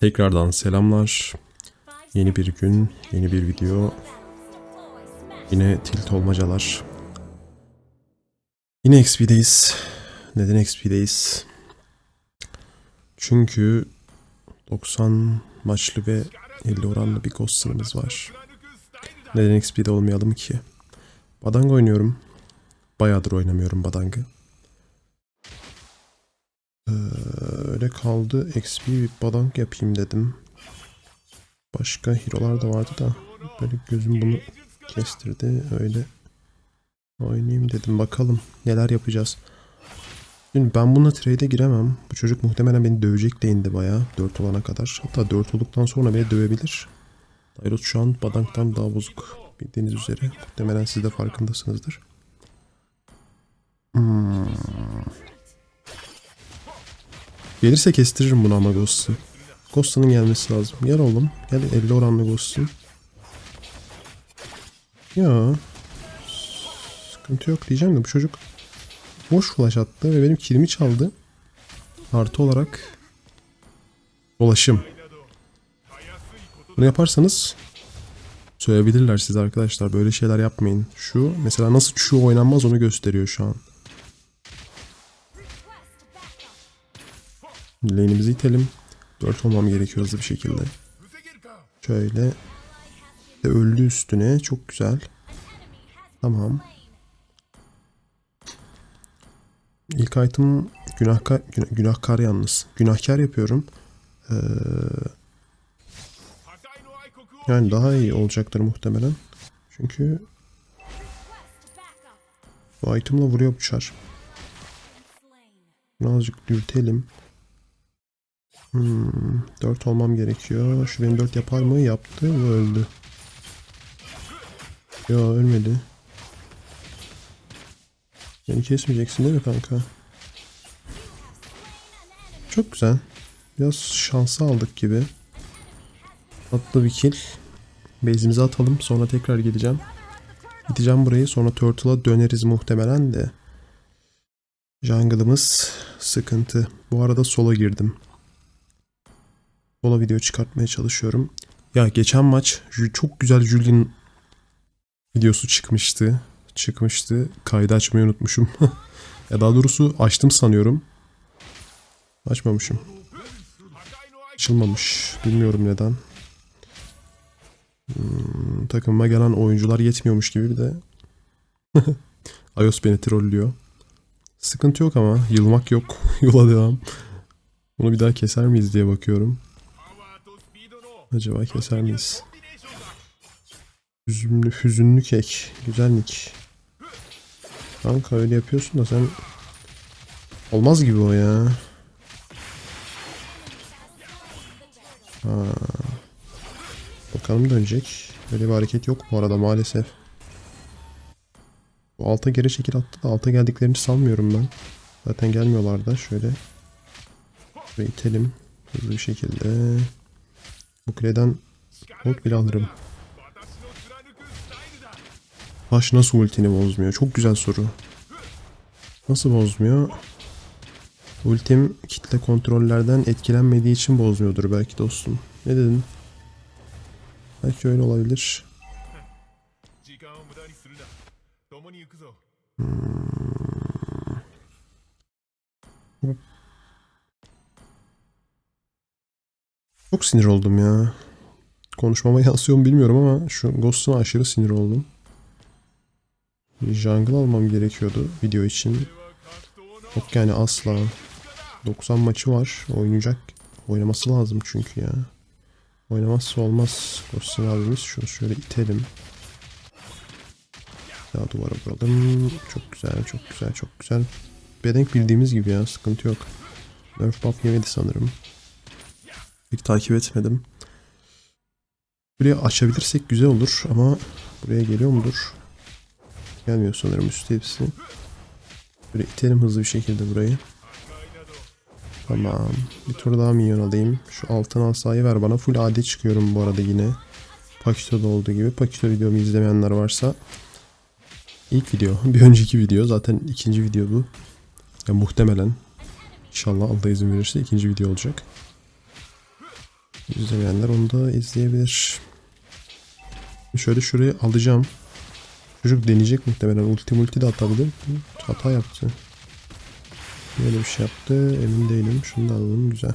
Tekrardan selamlar. Yeni bir gün, yeni bir video. Yine tilt olmacalar. Yine XP'deyiz. Neden XP'deyiz? Çünkü 90 maçlı ve 50 oranlı bir Ghost'ımız var. Neden XP'de olmayalım ki? Badang oynuyorum. Bayağıdır oynamıyorum Badang'ı. Ee, öyle kaldı. XP bir Badang yapayım dedim. Başka hero'lar da vardı da böyle gözüm bunu kestirdi. Öyle oynayayım dedim. Bakalım neler yapacağız. Şimdi ben bununla trade'e giremem. Bu çocuk muhtemelen beni dövecek de indi bayağı. 4 olana kadar. Hatta 4 olduktan sonra beni dövebilir. Dairot şu an Badang'dan daha bozuk. Bildiğiniz üzere. Muhtemelen siz de farkındasınızdır. Hmm. Gelirse kestiririm bunu ama Ghost'u. Ghost'un gelmesi lazım. Gel oğlum. Gel 50 oranlı Ghost'un. Ya. Sıkıntı yok diyeceğim de bu çocuk boş flash attı ve benim kilimi çaldı. Artı olarak dolaşım. Bunu yaparsanız söyleyebilirler size arkadaşlar. Böyle şeyler yapmayın. Şu mesela nasıl şu oynanmaz onu gösteriyor şu an. Lane'imizi itelim. 4 olmam gerekiyor hızlı bir şekilde. Şöyle. De öldü üstüne. Çok güzel. Tamam. İlk item günahkar, günah, günahkar yalnız. Günahkar yapıyorum. Ee, yani daha iyi olacaktır muhtemelen. Çünkü bu itemla vuruyor bu çar. Bunu azıcık dürtelim. Hmm, 4 olmam gerekiyor. Şu benim 4 yapar mı? Yaptı ve öldü. Ya ölmedi. Beni kesmeyeceksin değil mi kanka? Çok güzel. Biraz şansı aldık gibi. Atlı bir kill. Base'imizi atalım. Sonra tekrar geleceğim. Gideceğim burayı. Sonra Turtle'a döneriz muhtemelen de. Jungle'ımız sıkıntı. Bu arada sola girdim. Sola video çıkartmaya çalışıyorum. Ya geçen maç çok güzel Julian videosu çıkmıştı. Çıkmıştı. Kaydı açmayı unutmuşum. ya daha doğrusu açtım sanıyorum. Açmamışım. Açılmamış. Bilmiyorum neden. Hmm, takımıma gelen oyuncular yetmiyormuş gibi bir de. iOS beni trollüyor. Sıkıntı yok ama. Yılmak yok. Yola devam. Bunu bir daha keser miyiz diye bakıyorum. Acaba keser miyiz? Hüzünlü, hüzünlü kek. Güzellik. Kanka öyle yapıyorsun da sen... Olmaz gibi o ya. Ha. Bakalım dönecek. Öyle bir hareket yok bu arada maalesef. Bu alta geri çekil attı da alta geldiklerini sanmıyorum ben. Zaten gelmiyorlar da şöyle. Ve itelim. Hızlı bir şekilde. Bu kuleden gold bile alırım. Taş nasıl ultini bozmuyor? Çok güzel soru. Nasıl bozmuyor? Ultim kitle kontrollerden etkilenmediği için bozmuyordur belki dostum. Ne dedin? Belki öyle olabilir. 時 Çok sinir oldum ya. Konuşmama yansıyor mu bilmiyorum ama şu Ghost'una aşırı sinir oldum. Jungle almam gerekiyordu video için. Yok yani asla. 90 maçı var. Oynayacak. Oynaması lazım çünkü ya. Oynamazsa olmaz. Ghost'un abimiz şunu şöyle itelim. Ya duvara vuralım. Çok güzel, çok güzel, çok güzel. Bedenk bildiğimiz gibi ya. Sıkıntı yok. Nerf buff yemedi sanırım. Pek takip etmedim. Buraya açabilirsek güzel olur ama buraya geliyor mudur? Gelmiyor sanırım üstü hepsi. Böyle itelim hızlı bir şekilde burayı. Tamam. Bir tur daha minyon alayım. Şu altın asayı ver bana. Full AD çıkıyorum bu arada yine. Pakito'da olduğu gibi. Pakito videomu izlemeyenler varsa ilk video. Bir önceki video. Zaten ikinci video bu. Ya muhtemelen. İnşallah Allah izin verirse ikinci video olacak. İzlemeyenler onu da izleyebilir. Şöyle şurayı alacağım. Çocuk deneyecek muhtemelen. Ulti multi de atabilir. Hata yaptı. Böyle bir şey yaptı. Emin değilim. Şunu da alalım. Güzel.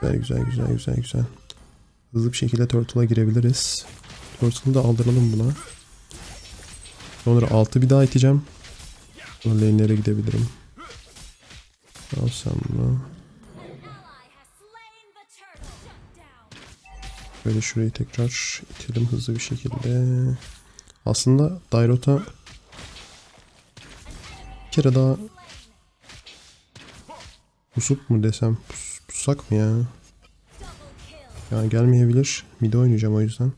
Güzel güzel güzel güzel güzel. Hızlı bir şekilde Turtle'a girebiliriz. Turtle'ı da aldıralım buna. Sonra altı bir daha iteceğim. Sonra lane'lere gidebilirim. Al sen bunu. Böyle şurayı tekrar itelim hızlı bir şekilde. Aslında Dairot'a bir kere daha pusup mu desem pus, pusak mı ya? Ya gelmeyebilir. Mid oynayacağım o yüzden.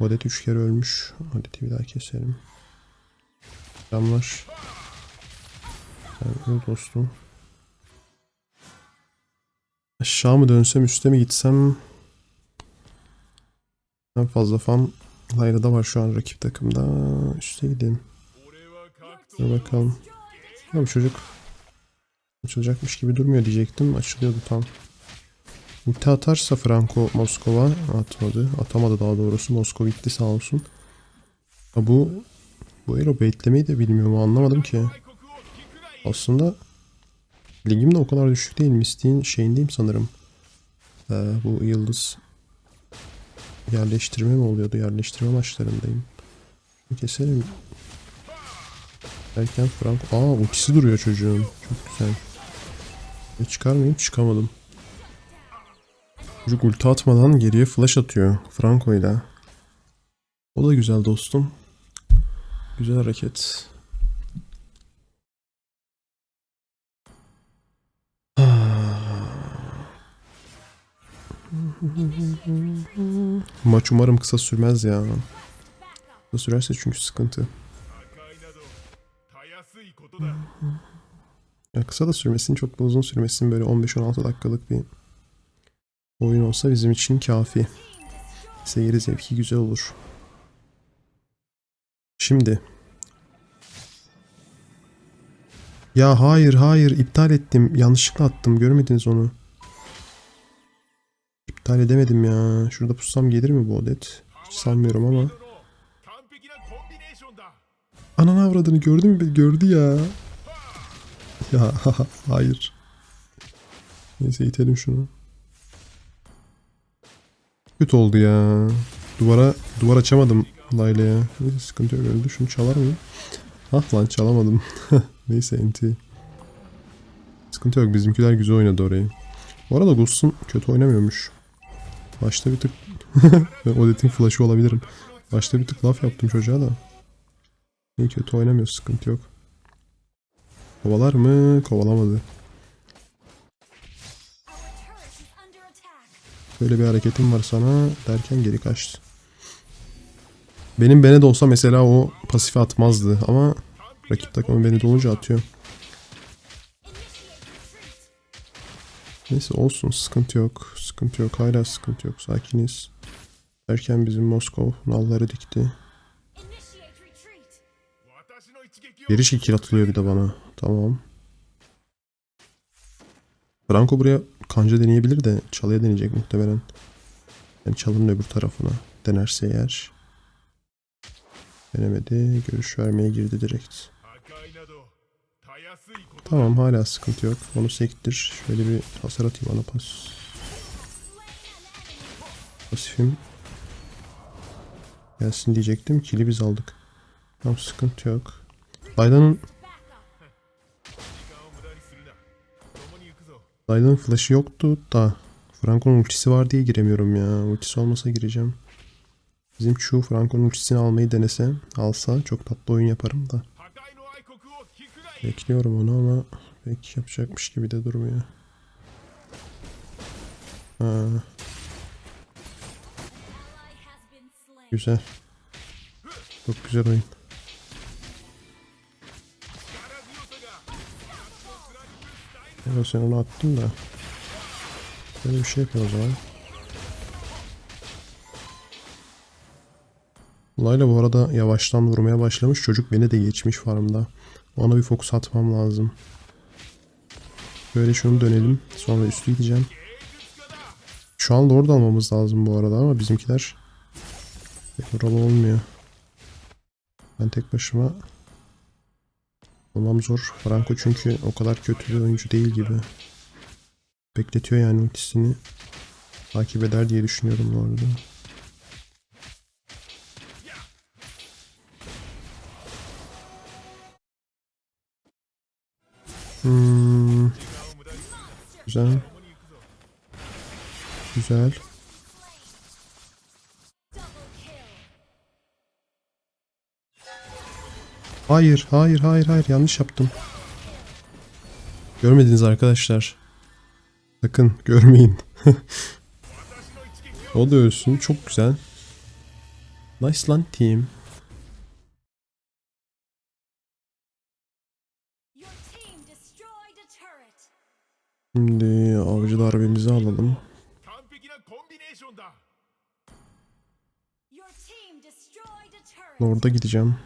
Odet 3 kere ölmüş. Odet'i bir daha keselim. Sen öl dostum. Aşağı mı dönsem üste mi gitsem? En fazla fan Hayra da var şu an rakip takımda. Üste gidelim. Dur bakalım. Tamam çocuk açılacakmış gibi durmuyor diyecektim. Açılıyordu tam. Ulti atarsa Franco Moskova atmadı. Atamadı daha doğrusu. Moskova gitti sağ olsun. Ha bu bu Ero baitlemeyi de bilmiyorum anlamadım ki. Aslında ligim de o kadar düşük değil. Mistik'in şeyindeyim sanırım. Ee, bu yıldız yerleştirme mi oluyordu? Yerleştirme maçlarındayım. Şunu keselim. Erken Frank. Aa ultisi duruyor çocuğun. Çok güzel. E çıkar mıyım? Çıkamadım. Çocuk ulti atmadan geriye flash atıyor. Franco ile. O da güzel dostum. Güzel hareket. Maç umarım kısa sürmez ya. Kısa sürerse çünkü sıkıntı. Ya kısa da sürmesin, çok da uzun sürmesin. Böyle 15-16 dakikalık bir oyun olsa bizim için kafi. Seyir zevki güzel olur. Şimdi. Ya hayır hayır iptal ettim. Yanlışlıkla attım. Görmediniz onu. İptal edemedim ya. Şurada pussam gelir mi bu adet? Hiç sanmıyorum ama. Ananı avradını gördü mü? Gördü ya. Ya hayır. Neyse itelim şunu. Kötü oldu ya. Duvara duvar açamadım Layla ya. Neyse sıkıntı yok öldü. Şunu çalar mı? Hah lan çalamadım. Neyse enti. Sıkıntı yok bizimkiler güzel oynadı orayı. Bu arada Ghost'un kötü oynamıyormuş. Başta bir tık ben Odette'in flash'ı olabilirim. Başta bir tık laf yaptım çocuğa da. İyi kötü oynamıyor sıkıntı yok. Kovalar mı? Kovalamadı. Böyle bir hareketim var sana derken geri kaçtı. Benim beni de olsa mesela o pasifi atmazdı ama rakip takımı beni de olunca atıyor. Neyse olsun sıkıntı yok. Sıkıntı yok. Hala sıkıntı yok. Sakiniz. Derken bizim Moskov nalları dikti. Geri şekil atılıyor bir de bana. Tamam. Franco buraya kanca deneyebilir de çalıya deneyecek muhtemelen. Yani çalının öbür tarafına denerse eğer. Denemedi. Görüş vermeye girdi direkt. Tamam hala sıkıntı yok. Onu sektir. Şöyle bir hasar atayım ana pas. Pasifim. Gelsin diyecektim. Kili biz aldık. Tamam sıkıntı yok. Zaydan'ın Zaydan'ın flash'ı yoktu da Franco'nun ultisi var diye giremiyorum ya. Ultisi olmasa gireceğim. Bizim şu Franco'nun ultisini almayı denese, alsa çok tatlı oyun yaparım da. Bekliyorum onu ama pek yapacakmış gibi de durmuyor. Ha. Güzel. Çok güzel oyun. Evet sen onu attın da. Böyle bir şey yapıyor o zaman. Layla bu arada yavaştan vurmaya başlamış. Çocuk beni de geçmiş farmda. Ona bir fokus atmam lazım. Böyle şunu dönelim. Sonra üstü gideceğim. Şu an Lord almamız lazım bu arada ama bizimkiler oralı olmuyor. Ben tek başıma olmam zor. Franco çünkü o kadar kötü bir oyuncu değil gibi. Bekletiyor yani ultisini. Takip eder diye düşünüyorum bu arada. Hmm, güzel. Güzel. Hayır, hayır, hayır, hayır. Yanlış yaptım. Görmediniz arkadaşlar. Sakın görmeyin. o da ölsün. Çok güzel. Nice lan team. Team destroyed a turret. Orada gideceğim.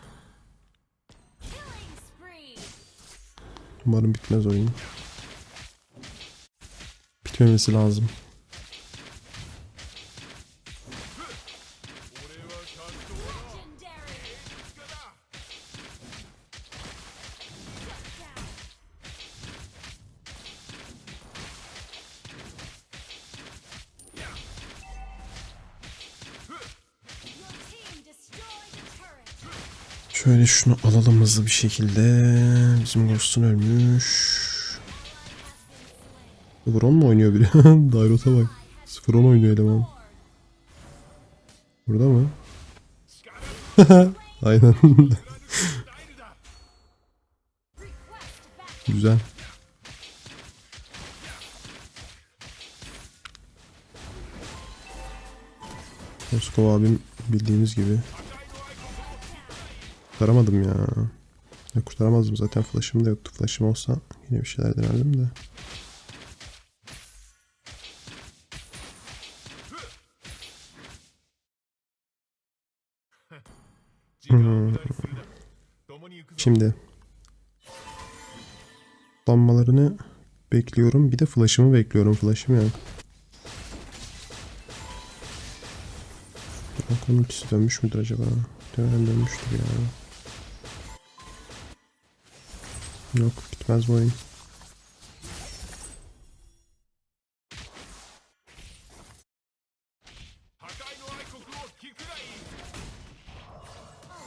Umarım bitmez oyun. Bitmemesi lazım. Şöyle şunu alalım hızlı bir şekilde. Bizim Ghost'un ölmüş. Bron mu oynuyor biri? Dairot'a bak. 0-10 oynuyor eleman. Burada mı? Aynen. Güzel. Moskova abim bildiğimiz gibi kurtaramadım ya. ya kurtaramazdım zaten flash'ım da yoktu. Flash'ım olsa yine bir şeyler denerdim de. Hmm. Şimdi damlalarını bekliyorum. Bir de flash'ımı bekliyorum. Flash'ım yani. Balkonun ikisi dönmüş müdür acaba? Dönem dönmüştür ya. Yani. Yok gitmez bu oyun.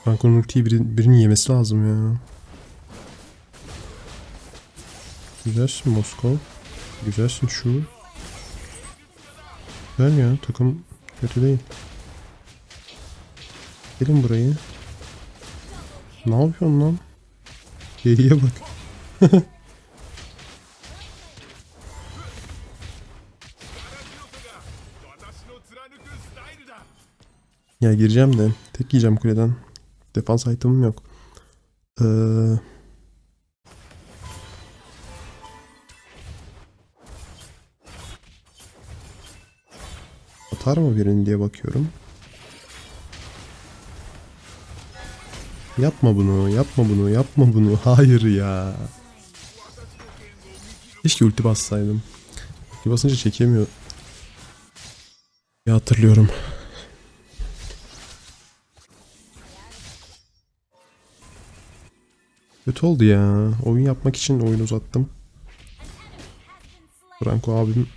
Kanka Nurki'yi biri, birinin yemesi lazım ya. Güzel Moskov. Güzelsin şu. Güzel ya takım kötü değil. Gelin burayı. Ne yapıyorsun lan? Geriye bak. ya gireceğim de tek yiyeceğim kuleden. Defans item'ım yok. Ee... Atar mı birini diye bakıyorum. Yapma bunu, yapma bunu, yapma bunu. Hayır ya. Keşke ulti bassaydım. Ulti basınca çekemiyor. Ya hatırlıyorum. Kötü oldu ya. Oyun yapmak için oyun uzattım. Franco abim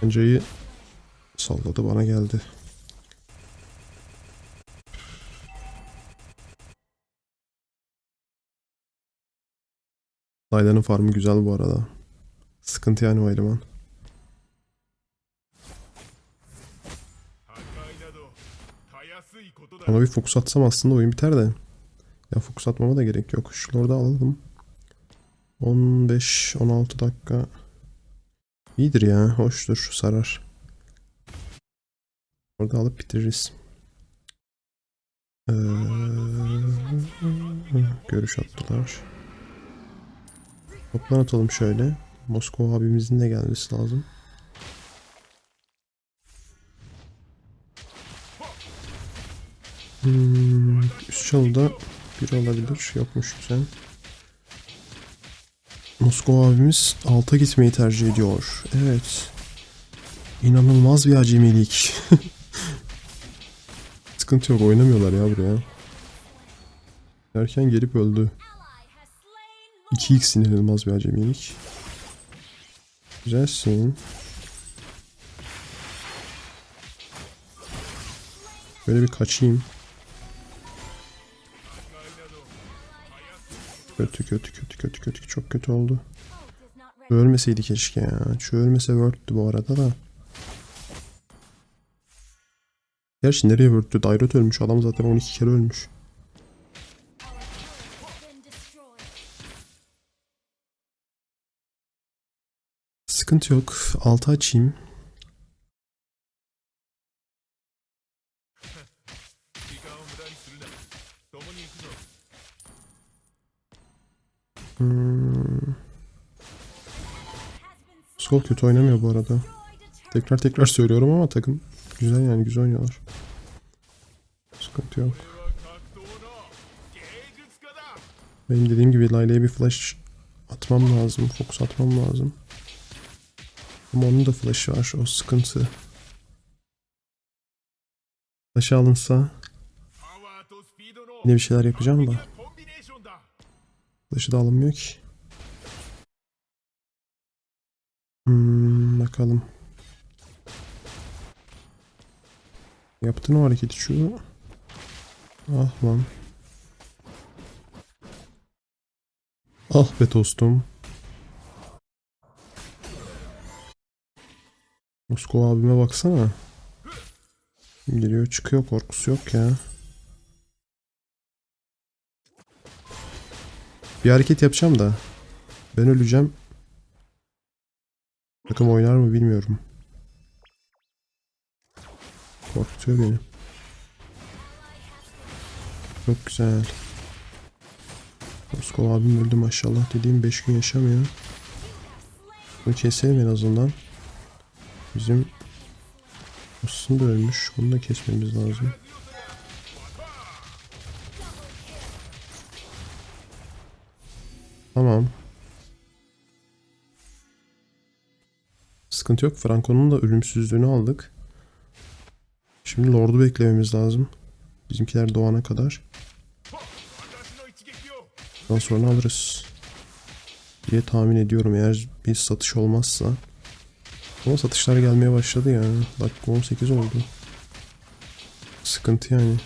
Pencayı salladı bana geldi. Layla'nın farmı güzel bu arada. Sıkıntı yani o eleman. Ona bir fokus atsam aslında oyun biter de. Ya fokus atmama da gerek yok. Şunları da alalım. 15-16 dakika. İyidir ya. Hoştur. Sarar. Orada alıp bitiririz. Ee, görüş attılar. Toplan atalım şöyle. Moskova abimizin de gelmesi lazım. Hmm, üst çalıda biri olabilir. Yokmuş güzel. Moskova abimiz alta gitmeyi tercih ediyor. Evet. İnanılmaz bir acemilik. Sıkıntı yok oynamıyorlar ya buraya. Derken gelip öldü. Ally has slain 2x inanılmaz bir acemilik. Güzelsin. Böyle bir kaçayım. Kötü kötü kötü kötü kötü çok kötü oldu. Ölmeseydi keşke ya. Şu ölmese Word'tü bu arada da. Gerçi nereye Word'tü? Dairot ölmüş. Adam zaten 12 kere ölmüş. Sıkıntı yok. Altı açayım. Hmm. Skol kötü oynamıyor bu arada. Tekrar tekrar söylüyorum ama takım güzel yani güzel oynuyorlar. Sıkıntı yok. Benim dediğim gibi Layla'ya bir flash atmam lazım. Fokus atmam lazım. Ama onun da flash'ı var. O sıkıntı. Flash'ı alınsa yine bir şeyler yapacağım da. Flash'ı da alınmıyor ki. Hmm, bakalım. Yaptın o hareketi şu. Ah lan. Ah be dostum. Moskova abime baksana. Geliyor çıkıyor korkusu yok ya. Bir hareket yapacağım da. Ben öleceğim. Takım oynar mı bilmiyorum. Korkutuyor beni. Çok güzel. Moskova abim öldü maşallah dediğim 5 gün yaşamıyor. Bunu keselim en azından. Bizim aslında ölmüş. Onu da kesmemiz lazım. Tamam. Sıkıntı yok. Franco'nun da ölümsüzlüğünü aldık. Şimdi Lord'u beklememiz lazım. Bizimkiler doğana kadar. Daha sonra alırız. Diye tahmin ediyorum eğer bir satış olmazsa. Ama satışlar gelmeye başladı yani. Dakika 18 oldu. Sıkıntı yani.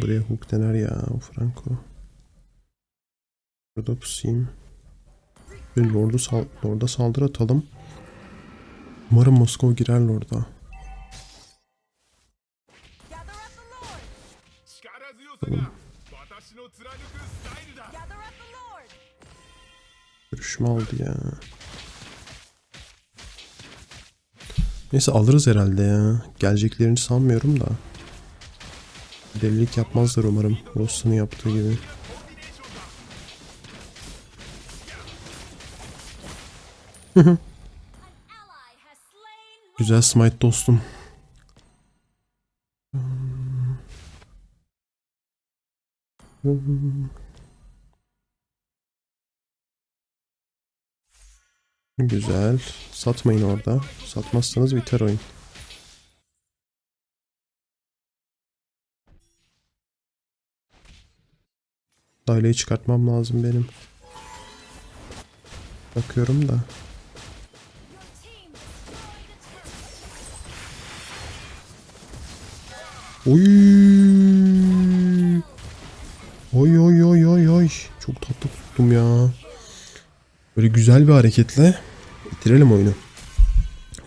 Buraya hook dener ya Franco. Burada pusayım. Bir Lord'u sal Lord'a saldır atalım. Umarım Moskova girer Lord'a. Tamam. Dövüşme oldu ya. Neyse alırız herhalde ya. Geleceklerini sanmıyorum da. Delilik yapmazlar umarım. Rostan'ın yaptığı gibi. Güzel smite dostum. Güzel. Satmayın orada. Satmazsanız biter oyun. Daileyi çıkartmam lazım benim. Bakıyorum da. Oy. Oy oy oy oy oy. Çok tatlı tuttum ya. Böyle güzel bir hareketle bitirelim oyunu.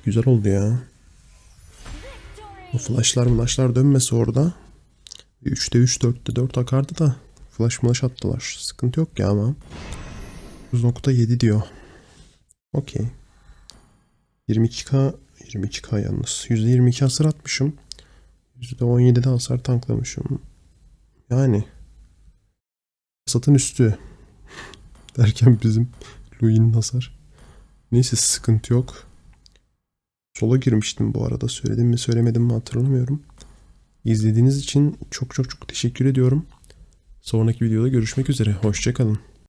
Güzel oldu ya. O flashlar flashlar dönmesi orada. 3'te 3 4'te 4 akardı da flash flash attılar. Sıkıntı yok ya ama. 9.7 diyor. Okey. 22k 22k yalnız. %22 hasar atmışım. %17'de hasar tanklamışım. Yani satın üstü derken bizim Louis'nin hasar. Neyse sıkıntı yok. Sola girmiştim bu arada. Söyledim mi söylemedim mi hatırlamıyorum. İzlediğiniz için çok çok çok teşekkür ediyorum. Sonraki videoda görüşmek üzere. Hoşçakalın.